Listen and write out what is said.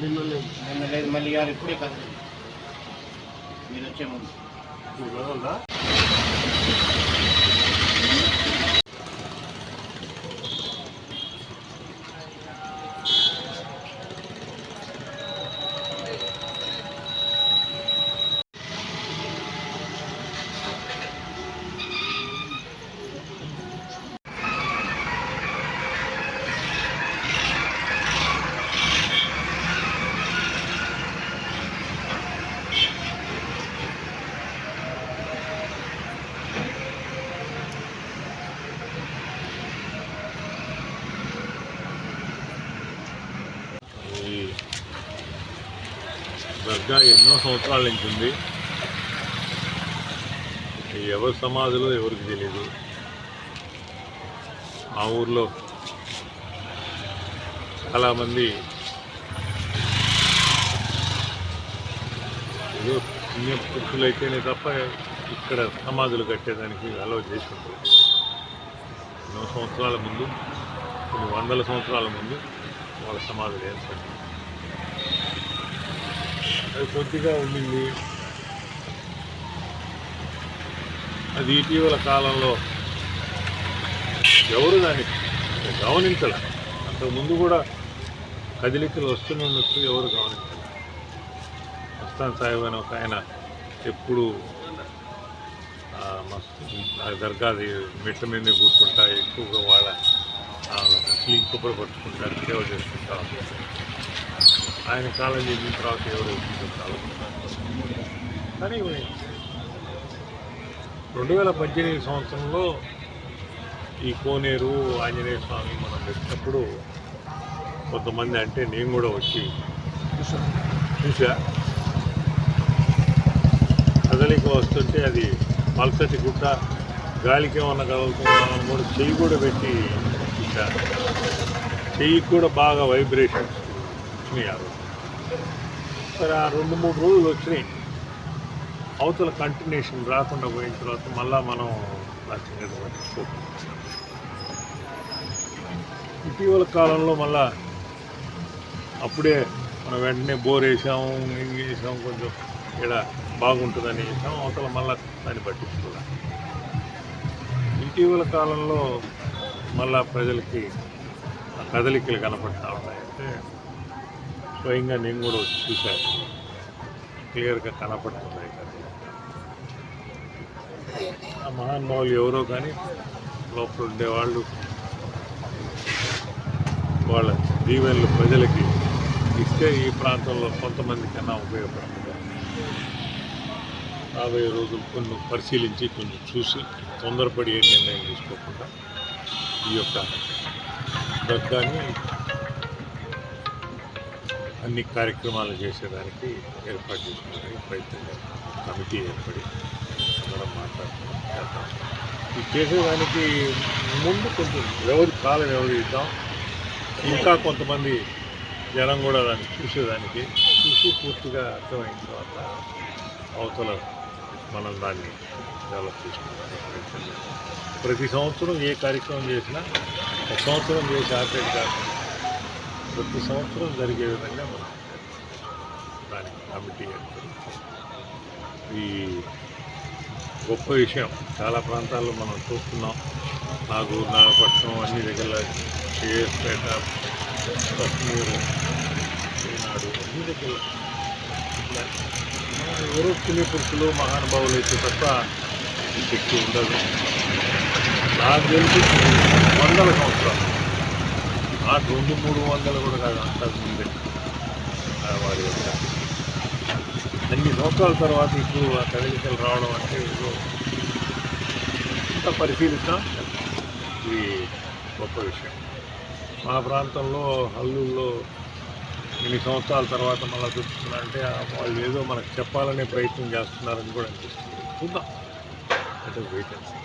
నిన్న లేదు నిన్న లేదు మళ్ళీ ఇవాళ ఇప్పుడే కాదు. మీరు వచ్చే ముందు. దర్గా ఎన్నో సంవత్సరాల నుంచి ఉంది. ఎవరి సమాధిలో ఎవరికి తెలియదు ఆ ఊర్లో చాలామంది ఏదో పుణ్య అయితేనే తప్ప ఇక్కడ సమాధులు కట్టేదానికి అలో చేసి ఉంటారు ఎన్నో సంవత్సరాల ముందు కొన్ని వందల సంవత్సరాల ముందు వాళ్ళ సమాధులు ఏర్పడింది కొద్దిగా ఉండింది. అది ఇటీవల కాలంలో ఎవరు దాన్ని గమనించాల. అంతకుముందు కూడా కదిలికలు వస్తూనే ఉండొచ్చు ఎవరు గమనించాలి. మస్తాన్ సాహిబ్ అని ఒక ఆయన ఎప్పుడు ఆ, దర్గాది మెట్ల మీద కూర్చుంటా ఎక్కువగా వాళ్ళ క్లీన్ కొబ్బరి పట్టుకుంటారు సేవ చేసుకుంటా ఆయన కాలం చేసిన తర్వాత ఎవరు కానీ రెండు వేల పద్దెనిమిది సంవత్సరంలో ఈ కోనేరు ఆంజనేయ స్వామి మనం పెట్టినప్పుడు కొంతమంది అంటే నేను కూడా వచ్చి చూసా. కదలిక వస్తుంటే అది పల్సటి గుట్ట గాలికి ఏమన్నా కదులుతుందని కూడా చెయ్యి కూడా పెట్టి చూసా. చెయ్యి కూడా బాగా వైబ్రేషన్స్ వచ్చినాయి రెండు మూడు రోజులు వచ్చినాయి. అవతల కంటిన్యూషన్ రాకుండా పోయిన తర్వాత మళ్ళా మనం ప్లాస్టిక్ అనేది ఇటీవల కాలంలో మళ్ళా అప్పుడే మనం వెంటనే బోర్ వేసాము ఇంక వేసాము కొంచెం ఇక్కడ బాగుంటుందని వేసాము అవతల మళ్ళా దాన్ని పట్టించుకోవాలి. ఇటీవల కాలంలో మళ్ళా ప్రజలకి కదలికలు కనపడతా ఉన్నాయి. అంటే స్వయంగా నేను కూడా వచ్చి చూశాను. క్లియర్గా కనపడుతున్నాయి ఆ మహానుభావులు ఎవరో కానీ లోపల ఉండేవాళ్ళు వాళ్ళ దీవెనలు ప్రజలకి ఇస్తే ఈ ప్రాంతంలో కొంతమంది కన్నా ఉపయోగపడుతుంది. రాబోయే రోజులు కొన్ని పరిశీలించి కొంచెం చూసి తొందరపడి ఏ నిర్ణయం తీసుకోకుండా ఈ యొక్క దర్గాని అన్ని కార్యక్రమాలు చేసేదానికి ఏర్పాటు చేసుకోవడానికి ప్రయత్నం కమిటీ ఏర్పడి మనం మాట్లాడుకుంటాం. ఇది చేసేదానికి ముందు కొంచెం వ్యవధి కాలం వ్యవధి ఇద్దాం ఇంకా కొంతమంది జనం కూడా దాన్ని చూసేదానికి చూసి పూర్తిగా అర్థమైన తర్వాత అవతల మనం దాన్ని డెవలప్ చేసుకోవడానికి ప్రయత్నం ప్రతి సంవత్సరం ఏ కార్యక్రమం చేసినా ఒక సంవత్సరం చేసి ఆపేట్ కాకుండా ప్రతి సంవత్సరం జరిగే విధంగా మనం దానికి కమిటీ ఈ గొప్ప విషయం చాలా ప్రాంతాల్లో మనం చూస్తున్నాం. నాకు నాగపట్నం అన్ని దగ్గర కేఎస్పేట కశ్మీరు ఈనాడు అన్ని దగ్గర ఎవరో పుణ్య పురుషులు మహానుభావులు అయితే తప్ప శక్తి ఉండదు. నాకు తెలిసి వందల సంవత్సరాలు. ఆ రెండు మూడు వందలు కూడా కాదు అంతకుముందే ముందే. వారి యొక్క. అన్ని సంవత్సరాల తర్వాత ఇప్పుడు ఆ కదలికలు రావడం అంటే ఏదో ఇంత పరిశీలిస్తాం ఇది గొప్ప విషయం. మా ప్రాంతంలో హల్లుల్లో ఇన్ని సంవత్సరాల తర్వాత మళ్ళీ చూస్తున్నా అంటే వాళ్ళు ఏదో మనకు చెప్పాలనే ప్రయత్నం చేస్తున్నారని కూడా అనిపిస్తుంది. చూద్దాం. అంటే వెయిట్ అండ్ సీ.